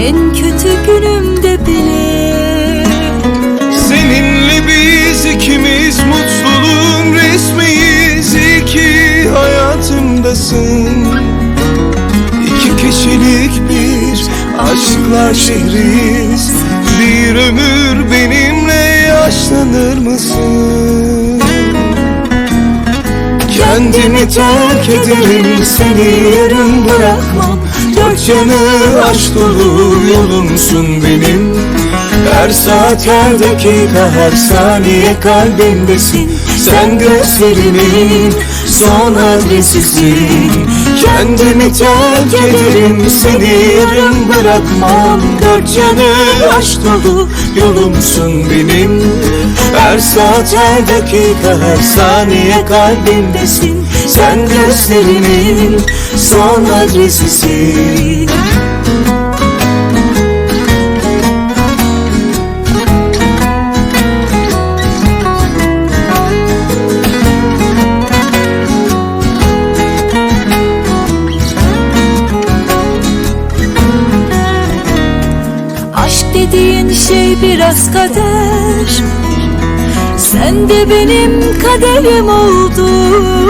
En kötü günümde bile Seninle biz ikimiz mutluluğun resmiyiz. İyi hayatımdasın. İki kişilik bir aşklar şehriyiz. Bir ömür benimle yaşlanır mısın? Kendimi terk ederim seni yarım bırakmam Yanı aşk dolu yolumsun benim. Her saat her dakika her saniye kalbimdesin. Sen gözlerimin son adresisin. Kendimi terk ederim seni yarım bırakmam. Dört yanı aşk dolu yolumsun benim. Her saat her dakika her saniye kalbimdesin. Sen gözlerimin son adresisin. Aşk dediğin şey biraz kader. Sen de benim kaderim oldun